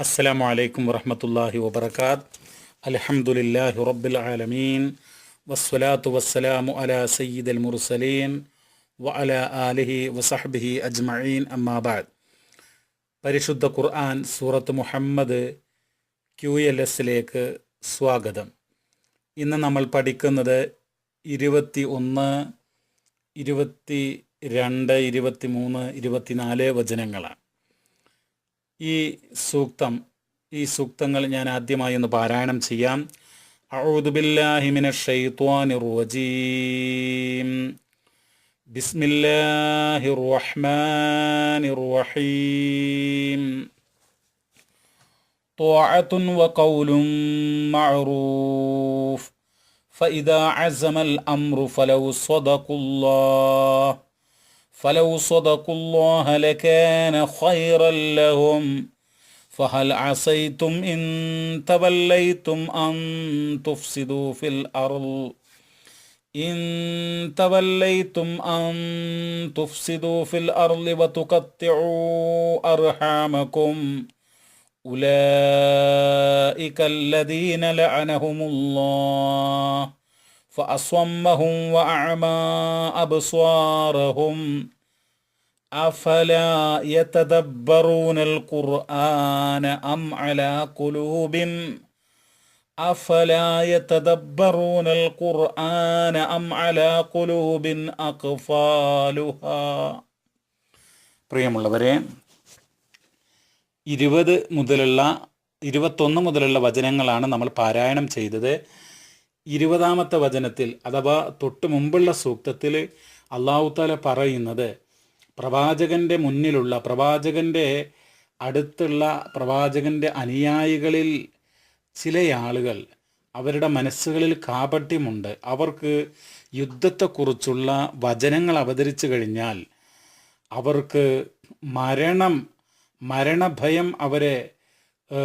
അസ്സലാമു അലൈക്കും വറഹമത്തല്ലാഹി വബർക്കാത്ത് അലഹമുല്ലാഹി റബ്ബിൽ ആലമീൻ. വസ്സലാത്തു വസ്സലാമു അലാ സയ്യിദ് അൽ മുർസലീൻ വ അല ആലിഹി വസഹബിഹി അജ്മഈൻ. അമ്മാബാദ് പരിശുദ്ധ ഖുർആൻ സൂറത്ത് മുഹമ്മദ് ക്യു എൽ എസിലേക്ക് സ്വാഗതം. ഇന്ന് നമ്മൾ പഠിക്കുന്നത് ഇരുപത്തി ഒന്ന് ഇരുപത്തി രണ്ട് ഇരുപത്തി മൂന്ന് ഇരുപത്തിനാല് വചനങ്ങളാണ്. ഈ സൂക്തം ഈ സൂക്തങ്ങൾ ഞാൻ ആദ്യമായി ഒന്ന് പാരായണം ചെയ്യാം أعوذ بالله من الشيطان الرجيم بسم الله الرحمن الرحيم طاعة وقول معروف فإذا عزم الأمر فلو صدقوا الله فلو صدقوا الله لكان خيرا لهم. فهل عصيتم إن توليتم أن تفسدوا في الأرض؟ إن توليتم أن تفسدوا في الأرض وتقطعوا أرحامكم. أولئك الذين لعنهم الله. فأصمهم وأعمى أبصارهم أفلا يتدبرون القرآن أم على قلوب أفلا يتدبرون القرآن أم على قلوب أقفالها പ്രിയമുള്ളവരെ ഇരുപത് മുതലുള്ള ഇരുപത്തൊന്ന് മുതലുള്ള വചനങ്ങളാണ് നമ്മൾ പാരായണം ചെയ്തത് ഇരുപതാമത്തെ വചനത്തിൽ അഥവാ തൊട്ട് മുമ്പുള്ള സൂക്തത്തിൽ അള്ളാഹുത്താല പറയുന്നത് പ്രവാചകന്റെ മുന്നിലുള്ള പ്രവാചകന്റെ അടുത്തുള്ള പ്രവാചകന്റെ അനുയായികളിൽ ചില ആളുകൾ അവരുടെ മനസ്സുകളിൽ കാപട്യമുണ്ട്. അവർക്ക് യുദ്ധത്തെക്കുറിച്ചുള്ള വചനങ്ങൾ അവതരിച്ചു കഴിഞ്ഞാൽ അവർക്ക് മരണം മരണഭയം അവരെ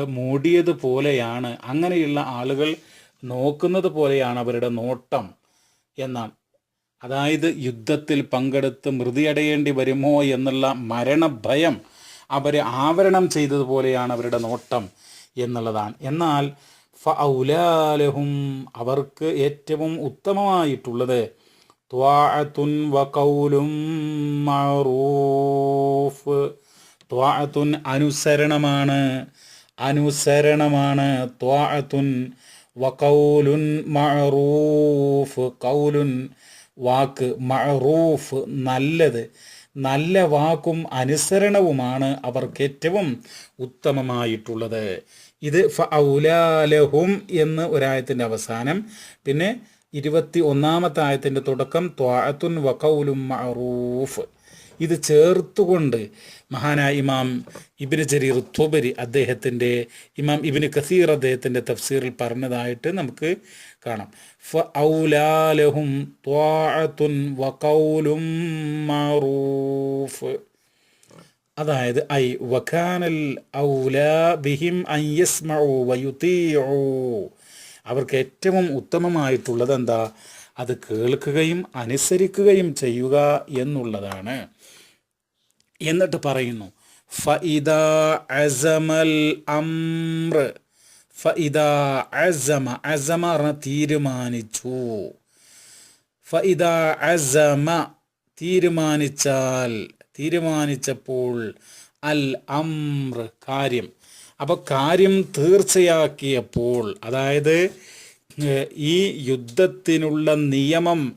മൂടിയതുപോലെയാണ്. അങ്ങനെയുള്ള ആളുകൾ നോക്കുന്നത് പോലെയാണ് അവരുടെ നോട്ടം എന്നാണ്. അതായത് യുദ്ധത്തിൽ പങ്കെടുത്ത് മൃതിയടയേണ്ടി വരുമോ എന്നുള്ള മരണഭയം അവരെ ആവരണം ചെയ്തതുപോലെയാണ് അവരുടെ നോട്ടം എന്നുള്ളതാണ്. എന്നാൽ ഫൗലാലഹും അവർക്ക് ഏറ്റവും ഉത്തമമായിട്ടുള്ളത് ത്വാഅത്തുൻ വകൗലും മഅറൂഫ്. ത്വാഅത്തുൻ അനുസരണമാണ്. അനുസരണമാണ് ത്വാഅത്തുൻ വകൗലുൻ മഅറൂഫ് കൗലുൻ വാക്ക് മഅറൂഫ് നല്ലത്. നല്ല വാക്കും അനുസരണവുമാണ് അവർക്ക് ഏറ്റവും ഉത്തമമായിട്ടുള്ളത്. ഇത് ഫൗലാലഹും എന്ന് ഒരായത്തിന്റെ അവസാനം. പിന്നെ ഇരുപത്തി ഒന്നാമത്തെ ആയത്തിന്റെ തുടക്കം ത്വാഅത്തുൻ വകൗലും മഅറൂഫ്. ഇത് ചേർത്തുകൊണ്ട് മഹാനായ ഇമാം ഇബിന് ജരീർ തുബരി അദ്ദേഹത്തിന്റെ ഇമാം ഇബിന് കസീർ അദ്ദേഹത്തിന്റെ തഫ്സീറിൽ പറഞ്ഞതായിട്ട് നമുക്ക് കാണാം. ഫ ഔലാലഹും ത്വാഅത്തുൻ വകൗലും മഅറൂഫ് അതായത് ഐ വഖാനൽ ഔലാ ബിഹിം അൻ വയുതീഉ അവർക്ക് ഏറ്റവും ഉത്തമമായിട്ടുള്ളത് എന്താ? അത് കേൾക്കുകയും അനുസരിക്കുകയും ചെയ്യുക എന്നുള്ളതാണ്. എന്നിട്ട് പറയുന്നു തീരുമാനിച്ചു. തീരുമാനിച്ചാൽ തീരുമാനിച്ചപ്പോൾ അൽ അംറ് കാര്യം. അപ്പോൾ കാര്യം തീർച്ചയാക്കിയപ്പോൾ അതായത് ഈ യുദ്ധത്തിനുള്ള നിയമം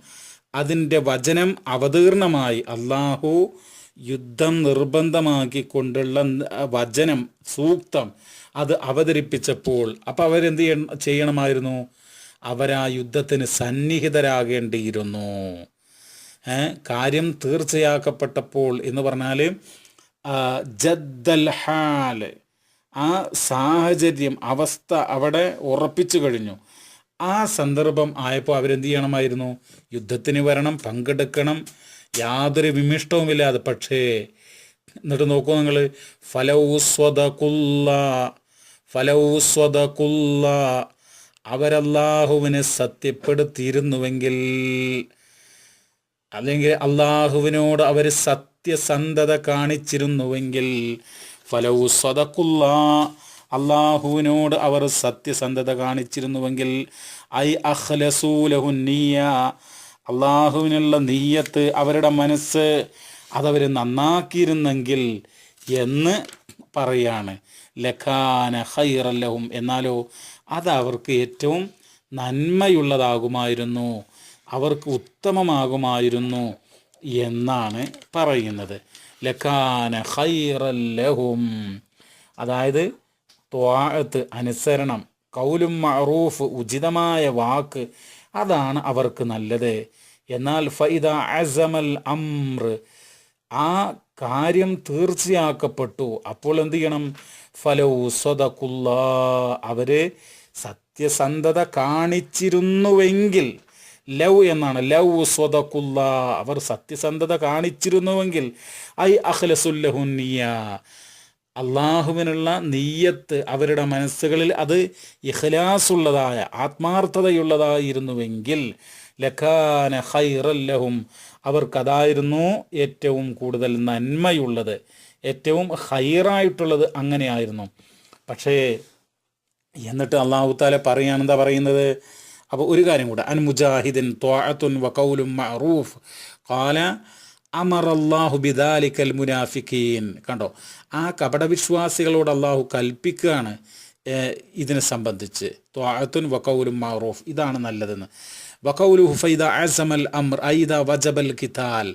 അതിന്റെ വചനം അവതീർണമായി. അള്ളാഹു യുദ്ധം നിർബന്ധമാക്കിക്കൊണ്ടുള്ള വചനം സൂക്തം അത് അവതരിപ്പിച്ചപ്പോൾ അപ്പോൾ അവരെന്ത് ചെയ്യണമായിരുന്നു? അവരാ യുദ്ധത്തിന് സന്നിഹിതരാകേണ്ടിയിരുന്നു. കാര്യം തീർച്ചയാക്കപ്പെട്ടപ്പോൾ എന്ന് പറഞ്ഞാൽ ജദ്ദൽ ഹാൽ ആ സാഹചര്യം അവസ്ഥ അവിടെ ഉറപ്പിച്ചു കഴിഞ്ഞു. ആ സന്ദർഭം ആയപ്പോൾ അവരെന്ത് ചെയ്യണമായിരുന്നു? യുദ്ധത്തിന് വരണം പങ്കെടുക്കണം. യാതൊരു വിമിഷ്ടവുമില്ലാതെ. പക്ഷേ എന്നിട്ട് നോക്കൂ നിങ്ങൾ ഫലൗസ്വതകുല്ല ഫലൗസ്വതകുല്ല അവരല്ലാഹുവിനെ സത്യപ്പെടുത്തിയിരുന്നുവെങ്കിൽ അല്ലെങ്കിൽ അള്ളാഹുവിനോട് അവർ സത്യസന്ധത കാണിച്ചിരുന്നുവെങ്കിൽ ഫലവു സദക്കുള്ള അള്ളാഹുവിനോട് അവർ സത്യസന്ധത കാണിച്ചിരുന്നുവെങ്കിൽ ഐ അഖ്ലസൂലഹുന്നിയ അള്ളാഹുവിനുള്ള നീയത്ത് അവരുടെ മനസ്സ് അതവർ നന്നാക്കിയിരുന്നെങ്കിൽ എന്ന് പറയാണ്. ലഖാന ഹൈറല്ലഹും എന്നാലോ അത് അവർക്ക് ഏറ്റവും നന്മയുള്ളതാകുമായിരുന്നു. അവർക്ക് ഉത്തമമാകുമായിരുന്നു എന്നാണ് പറയുന്നത്. ലഖാന ഹൈറല്ലഹും അതായത് ത്വാഴത്ത് അനുസരണം കൗലും മറൂഫ് ഉചിതമായ വാക്ക് അതാണ് അവർക്ക് നല്ലത്. എന്നാൽ ഫൈദ അസമൽ അമ്ര ആ കാര്യം തീർച്ചയാക്കപ്പെട്ടു. അപ്പോൾ എന്ത് ചെയ്യണം? ഫലവു സ്വതക്കുള്ള അവർ സത്യസന്ധത കാണിച്ചിരുന്നുവെങ്കിൽ ലവ് എന്നാണ്. ലവ് സ്വതക്കുള്ള അവർ സത്യസന്ധത കാണിച്ചിരുന്നുവെങ്കിൽ ഐ അഖ്ലസുല്ലഹുന്നിയ അള്ളാഹുവിനുള്ള നീയത്ത് അവരുടെ മനസ്സുകളിൽ അത് ഇഖ്ലാസുള്ളതായ ആത്മാർത്ഥതയുള്ളതായിരുന്നുവെങ്കിൽ ലഖാന ഹൈറല്ലഹും അവർക്കതായിരുന്നു ഏറ്റവും കൂടുതൽ നന്മയുള്ളത്. ഏറ്റവും ഹൈറായിട്ടുള്ളത് അങ്ങനെയായിരുന്നു. പക്ഷേ എന്നിട്ട് അള്ളാഹു താല പറയാണെന്താ പറയുന്നത്? അപ്പോൾ ഒരു കാര്യം കൂടെ. അൻ മുജാഹിദിൻ ത്വാഅത്തുൻ വഖൗലും മഅറൂഫ്. ഖാല അള്ളാഹു ബിദാലിക്കൽ മുനാഫിക്കീൻ കണ്ടോ? ആ കപടവിശ്വാസികളോട് അള്ളാഹു കൽപ്പിക്കുകയാണ് ഇതിനെ സംബന്ധിച്ച്. ത്വാഅത്തുൻ വക്കൗലും മാറൂഫ് ഇതാണ് നല്ലതെന്ന്. വക്കൗലു ഹുഫൈദ അസമൽ അമർ ഐദ വജബൽ കിതാൽ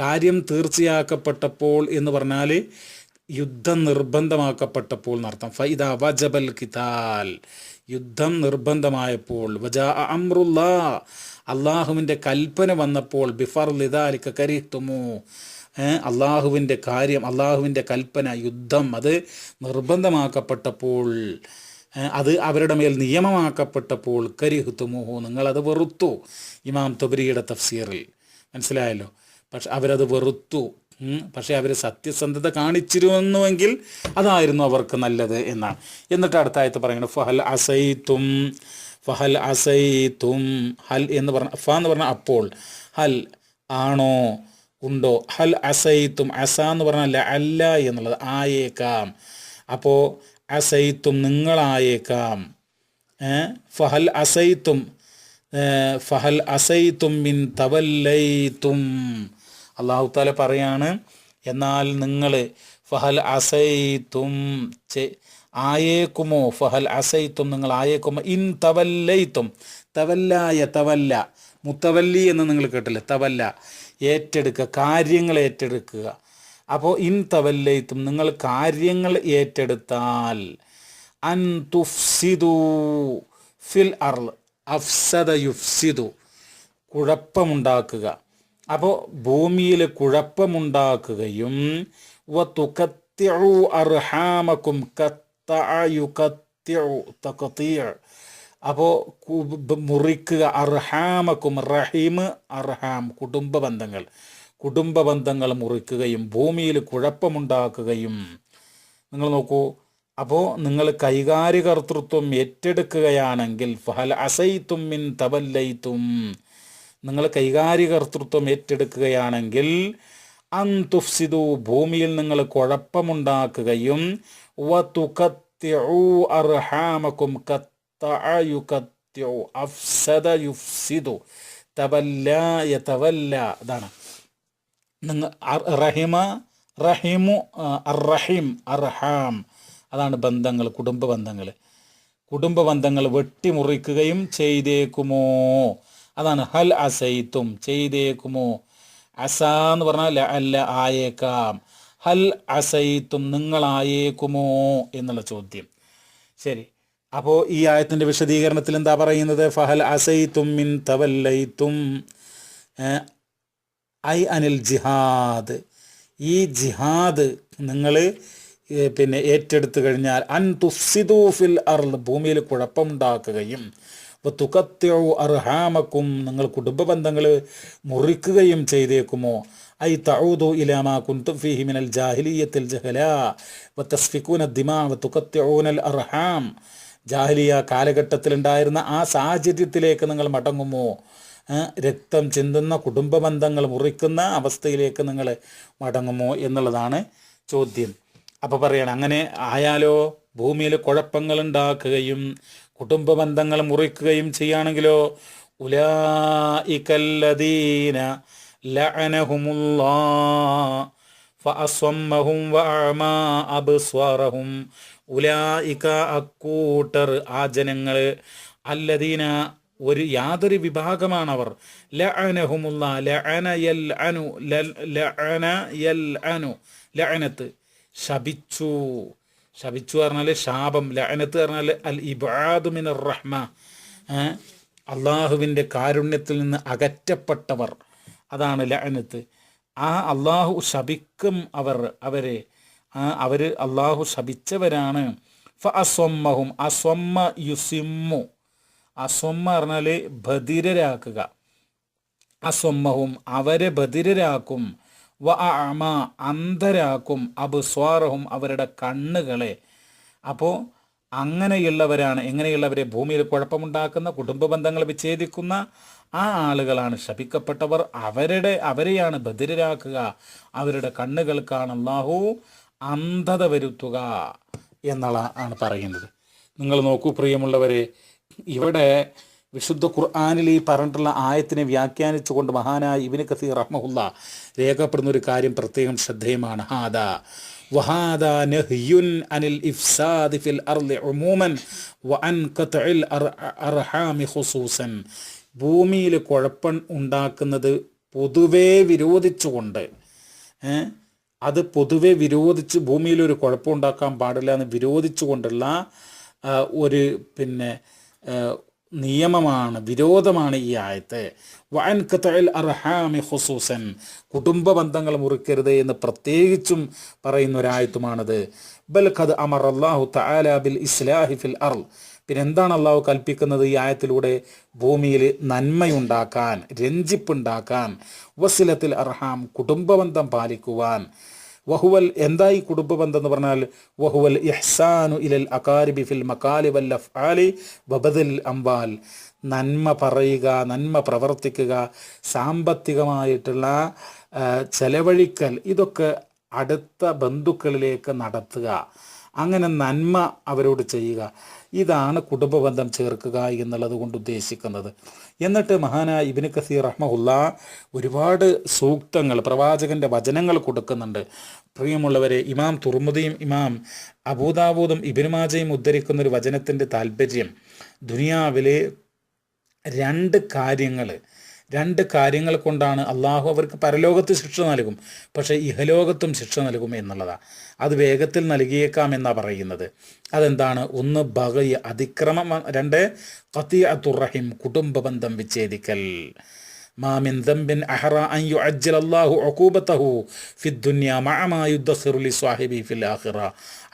കാര്യം തീർച്ചയാക്കപ്പെട്ടപ്പോൾ എന്ന് പറഞ്ഞാൽ യുദ്ധം നിർബന്ധമാക്കപ്പെട്ടപ്പോൾ എന്നർത്ഥം. ഫൈദ വജബൽ കിതാൽ യുദ്ധം നിർബന്ധമായപ്പോൾ. വജ അമ്രുല്ലാ അള്ളാഹുവിന്റെ കൽപ്പന വന്നപ്പോൾ ബിഫർ ലിതാലിക്ക കരിത്തുമോ. അള്ളാഹുവിന്റെ കാര്യം അള്ളാഹുവിന്റെ കൽപ്പന യുദ്ധം അത് നിർബന്ധമാക്കപ്പെട്ടപ്പോൾ അത് അവരുടെ മേൽ നിയമമാക്കപ്പെട്ടപ്പോൾ കരിഹുത്തുമോഹോ നിങ്ങളത് വെറുത്തു ഇമാം തുബരിയുടെ തഫ്സീറിൽ. മനസ്സിലായല്ലോ? പക്ഷെ അവരത് വെറുത്തു. പക്ഷേ അവർ സത്യസന്ധത കാണിച്ചിരുന്നുവെങ്കിൽ അതായിരുന്നു അവർക്ക് നല്ലത് എന്നാണ്. എന്നിട്ട് അടുത്തായിട്ട് പറയുന്നത് ഫഹൽ അസൈത്തും ഫഹൽ അസൈത്തും ഹൽ എന്ന് പറഞ്ഞ ഫ എന്ന് പറഞ്ഞാൽ അപ്പോൾ ഹൽ ആണോ ഉണ്ടോ ഹൽ അസൈത്തും അസ എന്ന് പറഞ്ഞാൽ അല്ല എന്നുള്ളത് ആയേക്കാം. അപ്പോൾ അസൈത്തും നിങ്ങളായേക്കാം? ഫഹൽ അസൈത്തും ഫഹൽ അസൈത്തും മിൻ തവല്ലൈത്തും അള്ളാഹു താല പറയാണ് എന്നാൽ നിങ്ങൾ ഫഹൽ അസൈത്തും ആയേക്കുമോ? ഫഹൽ അസൈത്തും നിങ്ങൾ ആയേക്കുമോ? ഇൻ തവല്ലയിത്തും തവല്ലായ തവല്ല. മുത്തവല്ലി എന്ന് നിങ്ങൾ കേട്ടില്ലേ? തവല്ല. ഏറ്റെടുക്കുക കാര്യങ്ങൾ ഏറ്റെടുക്കുക. അപ്പോൾ ഇൻ തവല്ലയിത്തും നിങ്ങൾ കാര്യങ്ങൾ ഏറ്റെടുത്താൽ അൻ തുഫ്സിദു ഫിൽ അർ അഫ്സദ യുഫ്സിദു. കുഴപ്പമുണ്ടാക്കുക. അപ്പോൾ ഭൂമിയിൽ കുഴപ്പമുണ്ടാക്കുകയും വതുഖത്തിഉ അർഹാമക്കും കത്തഅയുഖത്തിഉ തഖതീഅ്. അപ്പോൾ മുറിക്കുക. അർഹാമക്കും റഹീം അർഹാം. കുടുംബ ബന്ധങ്ങൾ. കുടുംബ ബന്ധങ്ങൾ മുറിക്കുകയും ഭൂമിയിൽ കുഴപ്പമുണ്ടാക്കുകയും. നിങ്ങൾ നോക്കൂ. അപ്പോൾ നിങ്ങൾ കൈകാര്യകർത്തൃത്വം ഏറ്റെടുക്കുകയാണെങ്കിൽ ഫഹൽ അസൈത്തും മിൻ തവല്ലൈത്തും നിങ്ങൾ കൈകാര്യകർത്തൃത്വം ഏറ്റെടുക്കുകയാണെങ്കിൽ അൻ തുഫ്സിദു ഭൂമിയിൽ നിങ്ങൾ കുഴപ്പമുണ്ടാക്കുകയും അർഹാമക്കും അഫ്സദ യുഫ്സിദു. തവല്ല യതവല്ല. അതാണ് നിങ്ങൾ റഹിമ റഹിമു അർറഹിം അർഹാം. അതാണ് ബന്ധങ്ങൾ കുടുംബ ബന്ധങ്ങൾ. കുടുംബ ബന്ധങ്ങൾ വെട്ടിമുറിക്കുകയും ചെയ്തേക്കുമോ? അതാണ് ഹൽ അസൈത്തും ചെയ്തേക്കുമോ? അസ എന്ന് പറഞ്ഞാൽ അല്ല ആയേക്കാം. ഹൽ അസൈത്തും നിങ്ങളായേക്കുമോ എന്നുള്ള ചോദ്യം. ശരി. അപ്പോൾ ഈ ആയത്തിന്റെ വിശദീകരണത്തിൽ എന്താ പറയുന്നത്? ഫഹൽ അസൈത്തും മിൻ തവല്ലൈത്തും ഐ അനിൽ ജിഹാദ്. ഈ ജിഹാദ് നിങ്ങൾ പിന്നെ ഏറ്റെടുത്തു കഴിഞ്ഞാൽ അൻ തുസിദൂഫിൽ ഫിൽ അർൾ ഭൂമിയിൽ കുഴപ്പമുണ്ടാക്കുകയും തുക്കത്യോ അർഹാമക്കും നിങ്ങൾ കുടുംബ ബന്ധങ്ങൾ മുറിക്കുകയും ചെയ്തേക്കുമോ? ഐ തഊദു ഇലാമാ കുന്തും ഫീഹി മിനൽ ജാഹിലിയത്തിൽ ജഹല. വതസ്ഫികൂന ദിമാ വത്തുക്കത്തിയോനൽ അർഹാം. ജാഹിലിയ കാലഘട്ടത്തിലുണ്ടായിരുന്ന ആ സാഹചര്യത്തിലേക്ക് നിങ്ങൾ മടങ്ങുമോ? രക്തം ചിന്തുന്ന കുടുംബ ബന്ധങ്ങൾ മുറിക്കുന്ന അവസ്ഥയിലേക്ക് നിങ്ങൾ മടങ്ങുമോ എന്നുള്ളതാണ് ചോദ്യം. അപ്പോൾ പറയണം അങ്ങനെ ആയാലോ ഭൂമിയിൽ കുഴപ്പങ്ങൾ ഉണ്ടാക്കുകയും കുടുംബ ബന്ധങ്ങൾ മുറിക്കുകയും ചെയ്യുകയാണെങ്കിലോ ഉലായിക്കല്ലദീന ലഅനഹുമുല്ലാ ഫഅസ്വമ്മഹും അക്കൂട്ടർ ആ ജനങ്ങൾ അല്ലദീന ഒരു യാതൊരു വിഭാഗമാണവർ. അവർ ലഅന യൽ അനു ലഅന യൽ അനു ലഅനത്ത്. ശപിച്ചു. ശപിച്ചു പറഞ്ഞാൽ ശാപം ലഅനത്ത് പറഞ്ഞാൽ അൽ ഇബാദു മിനർ റഹ്മ. അള്ളാഹുവിന്റെ കാരുണ്യത്തിൽ നിന്ന് അകറ്റപ്പെട്ടവർ. അതാണ് ലഅനത്ത്. ആ അള്ളാഹു ശപിക്കും അവർ അവരെ. അവർ അള്ളാഹു ശപിച്ചവരാണ്. ഫ അസ്വമ്മഹും അസ്വമ്മ യുസിമ്മു. അസ്വമ്മ പറഞ്ഞാൽ ബധിരരാക്കുക. അസ്വമ്മഹും അവരെ ബധിരരാക്കും. വ അമ അന്ധരാക്കും അബ്സ്വാറഹും അവരുടെ കണ്ണുകളെ. അപ്പോൾ അങ്ങനെയുള്ളവരാണ് എങ്ങനെയുള്ളവരെ ഭൂമിയിൽ കുഴപ്പമുണ്ടാക്കുന്ന കുടുംബ ബന്ധങ്ങൾ വിച്ഛേദിക്കുന്ന ആ ആളുകളാണ് ശപിക്കപ്പെട്ടവർ. അവരുടെ അവരെയാണ് ബദിരരാക്കുക അവരുടെ കണ്ണുകൾക്കാണ് അള്ളാഹു അന്ധത വരുത്തുക എന്നുള്ള ആണ് പറയുന്നത്. നിങ്ങൾ നോക്കൂ പ്രിയമുള്ളവരെ ഇവിടെ വിശുദ്ധ ഖുർആാനിൽ ഈ പറഞ്ഞിട്ടുള്ള ആയത്തിനെ വ്യാഖ്യാനിച്ചുകൊണ്ട് മഹാനായ ഇബിന് കസീർ അഹമ്മുള്ള രേഖപ്പെടുന്ന ഒരു കാര്യം പ്രത്യേകം ശ്രദ്ധേയമാണ്. ഹാദ ഭൂമിയിൽ കുഴപ്പം ഉണ്ടാക്കുന്നത് പൊതുവേ വിരോധിച്ചുകൊണ്ട് അത് പൊതുവെ വിരോധിച്ച് ഭൂമിയിൽ ഒരു കുഴപ്പം ഉണ്ടാക്കാൻ പാടില്ല എന്ന് വിരോധിച്ചുകൊണ്ടുള്ള ഒരു പിന്നെ നിയമമാണ് വിരോധമാണ് ഈ ആയത്ത്. ഖത്ഇൽ അർഹാമി ഖുസൂസൻ. കുടുംബ ബന്ധങ്ങൾ മുറിക്കരുത് എന്ന് പ്രത്യേകിച്ചും പറയുന്ന ഒരായത്തുമാണത് ബൽ ഖദ് അമർ അള്ളാഹു തആല ബിൽ ഇസ്ലാഹി ഫിൽ അർൾ. പിന്നെ എന്താണ് അള്ളാഹു കൽപ്പിക്കുന്നത് ഈ ആയത്തിലൂടെ? ഭൂമിയിൽ നന്മയുണ്ടാക്കാൻ രഞ്ജിപ്പുണ്ടാക്കാൻ. വസിലത്തിൽ അർഹാം കുടുംബബന്ധം പാലിക്കുവാൻ. വഹുവൽ എന്താ ഈ കുടുംബബന്ധം എന്ന് പറഞ്ഞാൽ വഹുവൽ ഇഹ്സാനു ഇലൽ അകാരിബി ഫിൽ മകാലി വൽ അഫ്ആലി വബദൽ അംബാൽ നന്മ പറയുക നന്മ പ്രവർത്തിക്കുക സാമ്പത്തികമായിട്ടുള്ള ചെലവഴിക്കൽ ഇതൊക്കെ അടുത്ത ബന്ധുക്കളിലേക്ക് നടത്തുക. അങ്ങനെ നന്മ അവരോട് ചെയ്യുക. ഇതാണ് കുടുംബബന്ധം ചേർക്കുക എന്നുള്ളത് കൊണ്ട് ഉദ്ദേശിക്കുന്നത്. എന്നിട്ട് മഹാനായ ഇബിന് കസീർ റഹ്മുല്ല ഒരുപാട് സൂക്തങ്ങൾ പ്രവാചകന്റെ വചനങ്ങൾ കൊടുക്കുന്നുണ്ട്. പ്രിയമുള്ളവരെ ഇമാം തുർമുദിയും ഇമാം അബൂദാബൂദും ഇബിനുമാജയും ഉദ്ധരിക്കുന്ന ഒരു വചനത്തിന്റെ താല്പര്യം ദുനിയാവിലെ രണ്ട് കാര്യങ്ങൾ രണ്ട് കാര്യങ്ങൾ കൊണ്ടാണ് അള്ളാഹു അവർക്ക് പരലോകത്ത് ശിക്ഷ നൽകും. പക്ഷേ ഇഹലോകത്തും ശിക്ഷ നൽകും എന്നുള്ളതാണ് അത് വേഗത്തിൽ നൽകിയേക്കാം എന്നാണ് പറയുന്നത്. അതെന്താണ്? ഒന്ന് ബഹയ അതിക്രമം രണ്ട് ഖത്തിയത്തുറഹിം കുടുംബ ബന്ധം വിച്ഛേദിക്കൽ. അഹറ അൻ ഫിൽ ആഹിറ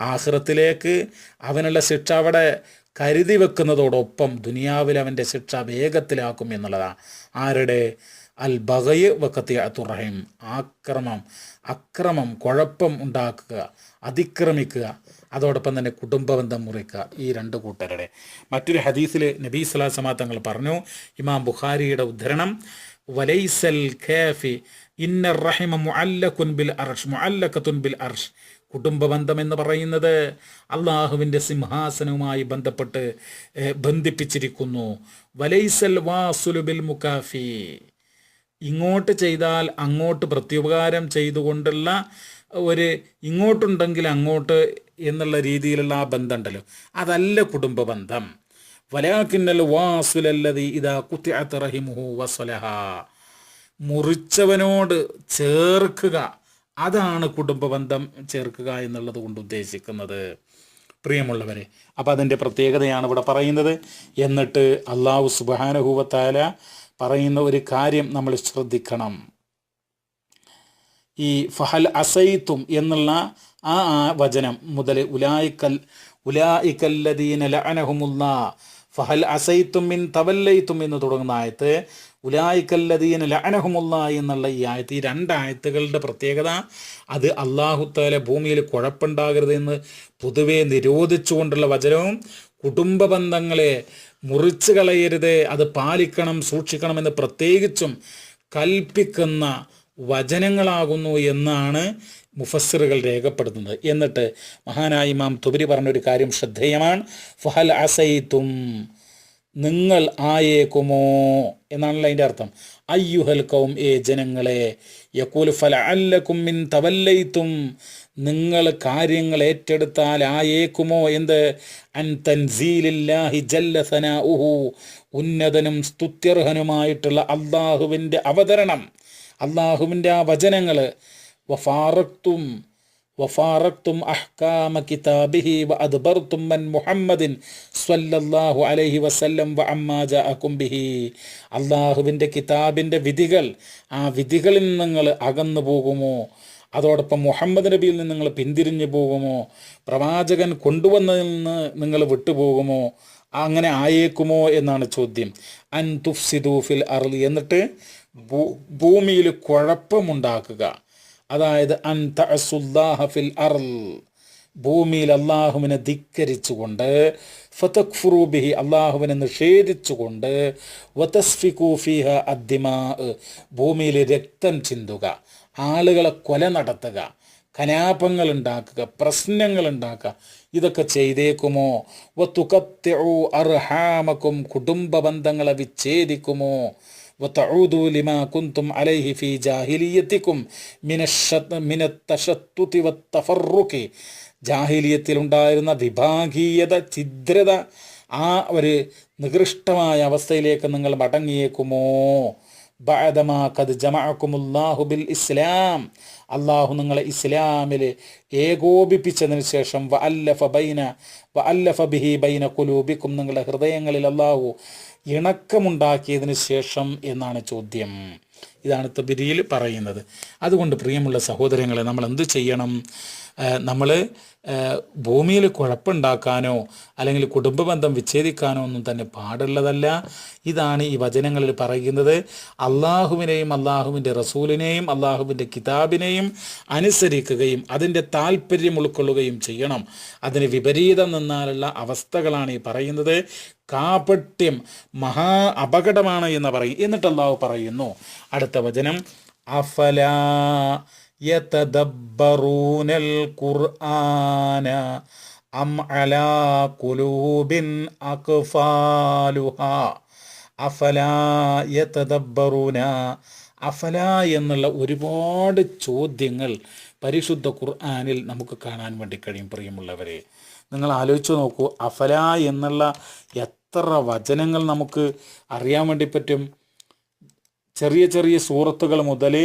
ആഹിറത്തിലേക്ക് അവനുള്ള ശിക്ഷ അവിടെ കരുതി വെക്കുന്നതോടൊപ്പം ദുനിയാവിൽ അവന്റെ ശിക്ഷ വേഗത്തിലാക്കും എന്നുള്ളതാണ് ആരുടെ? അൽ ബഹയ് വക്കത്തി അത്തുറഹിം ആക്രമം അക്രമം കുഴപ്പം ഉണ്ടാക്കുക അതിക്രമിക്കുക അതോടൊപ്പം തന്നെ കുടുംബബന്ധം മുറിക്കുക ഈ രണ്ട് കൂട്ടരുടെ. മറ്റൊരു ഹദീസിൽ നബീ സ്വലാസമാ തങ്ങൾ പറഞ്ഞു ഇമാം ബുഖാരിയുടെ ഉദ്ധരണം വലൈസൽ ഖാഫി ഇന്ന റഹിമ മുഅല്ലകുൻ ബിൽ അർഷ് മുഅല്ലകത്തുൻ ബിൽ അർഷ് കുടുംബ ബന്ധം എന്ന് പറയുന്നത് അള്ളാഹുവിന്റെ സിംഹാസനവുമായി ബന്ധപ്പെട്ട് ബന്ധിപ്പിച്ചിരിക്കുന്നു. വലൈസൽ വാസുലുബിൽ മുക്കാഫി ഇങ്ങോട്ട് ചെയ്താൽ അങ്ങോട്ട് പ്രത്യുപകാരം ചെയ്തുകൊണ്ടുള്ള ഒരു ഇങ്ങോട്ടുണ്ടെങ്കിൽ അങ്ങോട്ട് എന്നുള്ള രീതിയിലുള്ള ആ ബന്ധമുണ്ടല്ലോ അതല്ല കുടുംബ ബന്ധം റഹിമുഹു മുറിച്ചവനോട് ചേർക്കുക. അതാണ് കുടുംബ ബന്ധം ചേർക്കുക എന്നുള്ളത് കൊണ്ട് ഉദ്ദേശിക്കുന്നത്. പ്രിയമുള്ളവരെ അപ്പോൾ അതിന്റെ പ്രത്യേകതയാണ് ഇവിടെ പറയുന്നത്. എന്നിട്ട് അള്ളാഹു സുബാനഹൂവത്താല പറയുന്ന ഒരു കാര്യം നമ്മൾ ശ്രദ്ധിക്കണം. ഈ ഫഹൽ അസൈത്തും എന്നുള്ള ആ ആ വചനം മുതൽ ഉലായിക്കൽ ഉലായിക്കല്ലദീന ലഅനഹുമുല്ല ഫഹൽ അസൈത്തും മിൻ തവല്ലൈത്തും എന്ന് തുടങ്ങുന്ന ആയത്ത് ഉലായിക്കല്ലതീന ലഅനഹുമുല്ല എന്നുള്ള ഈ ആയത്ത് ഈ രണ്ടായത്തുകളുടെ പ്രത്യേകത അത് അള്ളാഹുത്താല ഭൂമിയിൽ കുഴപ്പമുണ്ടാകരുത് എന്ന് പൊതുവെ നിരോധിച്ചുകൊണ്ടുള്ള വചനവും കുടുംബ ബന്ധങ്ങളെ മുറിച്ചു കളയരുത് അത് പാലിക്കണം സൂക്ഷിക്കണമെന്ന് പ്രത്യേകിച്ചും കൽപ്പിക്കുന്ന വചനങ്ങളാകുന്നു എന്നാണ് മുഫസ്സിറുകൾ രേഖപ്പെടുത്തുന്നത്. എന്നിട്ട് മഹാനായ ഇമാം തുബരി പറഞ്ഞൊരു കാര്യം ശ്രദ്ധേയമാണ്. ഫഹൽ അസൈത്തും നിങ്ങൾ ആയേക്കുമോ? എന്നാണല്ലോ അതിന്റെ അർത്ഥം. അയ്യുഹൽ കൗം ഏ ജനങ്ങളെ യക്കൂൽ ഫല അല്ലക്കും മിൻ തവല്ലയിത്തും നിങ്ങൾ കാര്യങ്ങൾ ഏറ്റെടുത്താൽ ആയേക്കുമോ? എന്ത്? അൻ തൻസീലില്ലാഹി ജല്ലസന ഉഹു ഉന്നതനും സ്തുത്യർഹനുമായിട്ടുള്ള അള്ളാഹുവിന്റെ അവതരണം. അള്ളാഹുവിന്റെ ആ വചനങ്ങൾ വഫാറക്തും വഫാറക്തും അഹ്കാമ കിതാബിഹി വ മൻ മുഹമ്മദിൻ സ്വല്ലല്ലാഹു അലൈഹി വസല്ലം വ അമ്മാ ജാഅക്കും ബിഹി. അള്ളാഹുവിന്റെ കിതാബിന്റെ വിധികൾ ആ വിധികളിൽ നിങ്ങൾ അകന്നു പോകുമോ? അതോടൊപ്പം മുഹമ്മദ് നബിയിൽ നിന്ന് നിങ്ങൾ പിന്തിരിഞ്ഞു പോകുമോ? പ്രവാചകൻ കൊണ്ടുവന്നതിൽ നിന്ന് നിങ്ങൾ വിട്ടുപോകുമോ? അങ്ങനെ ആയേക്കുമോ എന്നാണ് ചോദ്യം. അൻ തുഫ്സിദു ഫിൽ അർലി എന്നിട്ട് ഭൂമിയിൽ കുഴപ്പമുണ്ടാക്കുക. അതായത് അൻ ഫിൽ അർൽ ഭൂമിയിൽ അള്ളാഹുവിനെ ധിക്കരിച്ചുകൊണ്ട് ഫതഖ്ഫുറൂബിഹി അള്ളാഹുവിനെ നിഷേധിച്ചുകൊണ്ട് വതസ്ഫിക്കു ഫിഹ അദ്ദിമാ ഭൂമിയിൽ രക്തം ചിന്തുക ആളുകളെ കൊല നടത്തുക കലാപങ്ങൾ ഉണ്ടാക്കുക പ്രശ്നങ്ങൾ ഉണ്ടാക്കുക ഇതൊക്കെ ചെയ്തേക്കുമോ? വത്തുകത്തു അർഹാമക്കും കുടുംബ ബന്ധങ്ങളെ വിച്ഛേദിക്കുമോ? وتعودوا لما كنتم عليه في جاهليتكم من الشط من التشتت والتفرق ജാഹിലിയത്തിൽ ഉണ്ടായിരുന്ന വിഭാഗീയത ഛിദ്രത ആ ഒരു നികൃഷ്ടമായ അവസ്ഥയിലേക്ക് നിങ്ങൾ മടങ്ങിയേക്കുമോ ബഅദമാ ഖദ് ജമഅക്കുമുല്ലാഹു ബിൽ ഇസ്ലാം അള്ളാഹു നിങ്ങളെ ഇസ്ലാമിൽ ഏകോപിപ്പിച്ചതിന് ശേഷം വ അല്ലഫ ബൈന വ അല്ലഫ ബിഹി ബൈന കുലൂബിക്കും നിങ്ങളുടെ ഹൃദയങ്ങളിൽ അള്ളാഹു ഇണക്കമുണ്ടാക്കിയതിന് ശേഷം എന്നാണ് ചോദ്യം. ഇതാണ് തബിരിയിൽ പറയുന്നത്. അതുകൊണ്ട് പ്രിയമുള്ള സഹോദരങ്ങളെ നമ്മൾ എന്ത് ചെയ്യണം? നമ്മൾ ഭൂമിയിൽ കുഴപ്പമുണ്ടാക്കാനോ അല്ലെങ്കിൽ കുടുംബ ബന്ധം വിച്ഛേദിക്കാനോ ഒന്നും തന്നെ പാടുള്ളതല്ല. ഇതാണ് ഈ വചനങ്ങളിൽ പറയുന്നത്. അള്ളാഹുവിനെയും അള്ളാഹുവിന്റെ റസൂലിനെയും അള്ളാഹുവിന്റെ കിതാബിനെയും അനുസരിക്കുകയും അതിന്റെ താല്പര്യം ഉൾക്കൊള്ളുകയും ചെയ്യണം. അതിന് വിപരീതം നിന്നാലുള്ള അവസ്ഥകളാണ് ഈ പറയുന്നത്. കാപട്യം മഹാ അപകടമാണ് എന്ന് പറയും. എന്നിട്ട് അള്ളാഹു പറയുന്നു. അടുത്ത വചനം അഫല يتدبرون القرآن أم على قلوب أقفالها അഫലാ യതദബ്ബറൂന അഫല എന്നുള്ള ഒരുപാട് ചോദ്യങ്ങൾ പരിശുദ്ധ ഖുർആാനിൽ നമുക്ക് കാണാൻ വേണ്ടി കഴിയും പ്രിയമുള്ളവരെ നിങ്ങൾ ആലോചിച്ച് നോക്കൂ അഫല എന്നുള്ള എത്ര വചനങ്ങൾ നമുക്ക് അറിയാൻ വേണ്ടി പറ്റും ചെറിയ ചെറിയ സൂറത്തുകൾ മുതൽ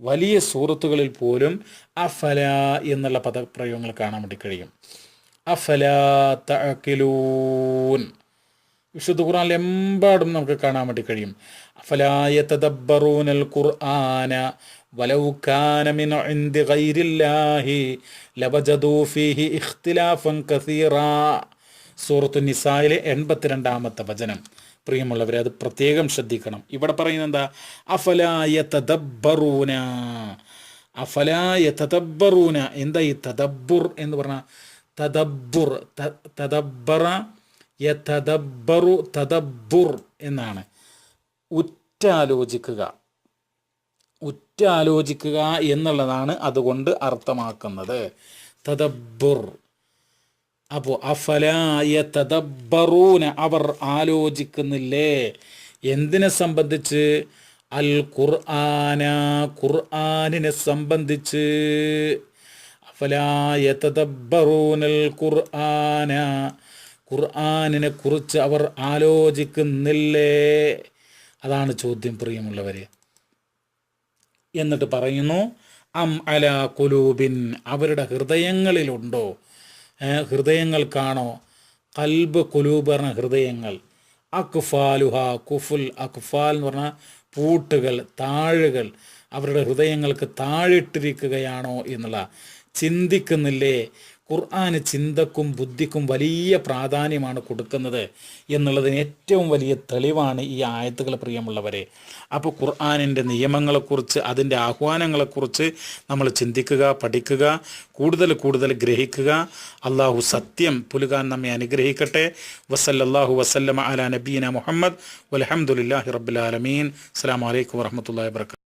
വലിയ സൂറത്തുകളിൽ പോലും അഫല എന്നുള്ള പദപ്രയോഗങ്ങൾ കാണാൻ വേണ്ടി കഴിയും. അഫല തഅക്കിലൂൻ. വിശുദ്ധ ഖുർആനിൽ എമ്പാടും നമുക്ക് കാണാൻ വേണ്ടി കഴിയും. അഫലായ തദബ്ബറൂനൽ ഖുർആന വലൗ കാന മിൻ ഇൻദി ഗൈരില്ലാഹി ലവജദൂ ഫീഹി ഇഖ്തിലാഫൻ കസീറ. സൂറത്തു നിസായിലെ എൺപത്തിരണ്ടാമത്തെ വചനം. പ്രിയമുള്ളവരെ അത് പ്രത്യേകം ശ്രദ്ധിക്കണം. ഇവിടെ പറയുന്നത് എന്താ? അഫലായ തദബ്ബറൂന അഫലായ തദബ്ബറൂന എന്താ ഈ തദബ്ബുർ എന്ന് പറഞ്ഞാൽ തദബ്ബുർ. തദബ്ബറ യ തദബ്ബറു തദബ്ബുർ എന്നാണ്. ഉറ്റാലോചിക്കുക. ഉറ്റാലോചിക്കുക എന്നുള്ളതാണ് അതുകൊണ്ട് അർത്ഥമാക്കുന്നത്. തദബ്ബുർ. അപ്പോൾ അഫലായ തദബറൂന അവർ ആലോചിക്കുന്നില്ലേ? എന്തിനെ സംബന്ധിച്ച്? അൽ ഖുർആന ഖുർആാനിനെ സംബന്ധിച്ച്. അഫലായ തദബറൂനൽ ഖുർആന ഖുർആാനിനെ കുറിച്ച് അവർ ആലോചിക്കുന്നില്ലേ? അതാണ് ചോദ്യം പ്രിയമുള്ളവരെ. എന്നിട്ട് പറയുന്നു അം അല കുലൂബിൻ അവരുടെ ഹൃദയങ്ങളിലുണ്ടോ? ഹൃദയങ്ങൾക്കാണോ കൽബ് കുലൂബ് പറഞ്ഞ ഹൃദയങ്ങൾ. അക്ഫാലുഹ കുഫുൽ അക്ഫാൽ എന്ന് പറഞ്ഞാൽ പൂട്ടുകൾ താഴുകൾ. അവരുടെ ഹൃദയങ്ങൾക്ക് താഴിട്ടിരിക്കുകയാണോ എന്നുള്ള ചിന്തിക്കുന്നില്ലേ? ഖുർആന് ചിന്തക്കും ബുദ്ധിക്കും വലിയ പ്രാധാന്യമാണ് കൊടുക്കുന്നത് എന്നുള്ളതിന് ഏറ്റവും വലിയ തെളിവാണ് ഈ ആയത്തുകൾ പ്രിയമുള്ളവരെ. അപ്പോൾ ഖുർആാനിന്റെ നിയമങ്ങളെക്കുറിച്ച് അതിന്റെ ആഹ്വാനങ്ങളെക്കുറിച്ച് നമ്മൾ ചിന്തിക്കുക പഠിക്കുക കൂടുതൽ കൂടുതൽ ഗ്രഹിക്കുക. അള്ളാഹു സത്യം പുലുകാൻ നമ്മെ അനുഗ്രഹിക്കട്ടെ. വസല്ലാഹു വസല്ലമ അല നബീന മുഹമ്മദ്. വലഹമുല്ലാഹി റബ്ബുലാലമീൻ അസ്സാം വലൈക്കും വർഹമത്തല്ലാ വർക്കാത്തു